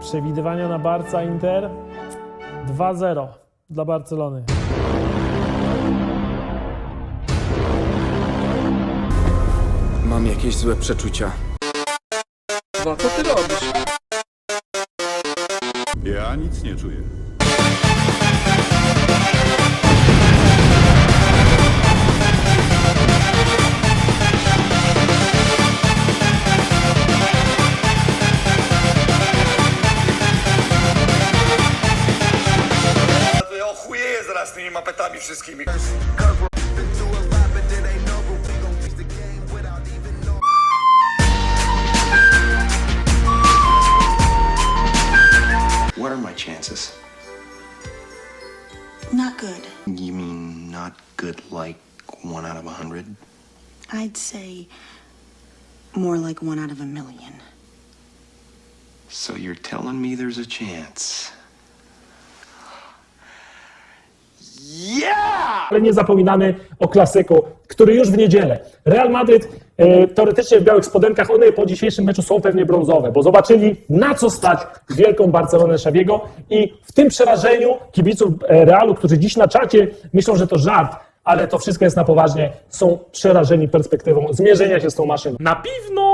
Przewidywania na Barca Inter 2-0 dla Barcelony. Mam jakieś złe przeczucia. No, co ty robisz? Ja nic nie czuję. Ochujeję zaraz tymi mapetami wszystkimi. What are my chances? Not good. You mean not good like one out of a hundred? I'd say more like one out of a million. So you're telling me there's a chance? Ale nie zapominamy o klasyku, który już w niedzielę. Real Madryt e, teoretycznie w białych spodenkach, one po dzisiejszym meczu są pewnie brązowe, bo zobaczyli na co stać wielką Barcelonę Xaviego i w tym przerażeniu kibiców e, Realu, którzy dziś na czacie myślą, że to żart, ale to wszystko jest na poważnie, są przerażeni perspektywą zmierzenia się z tą maszyną. Na piwno!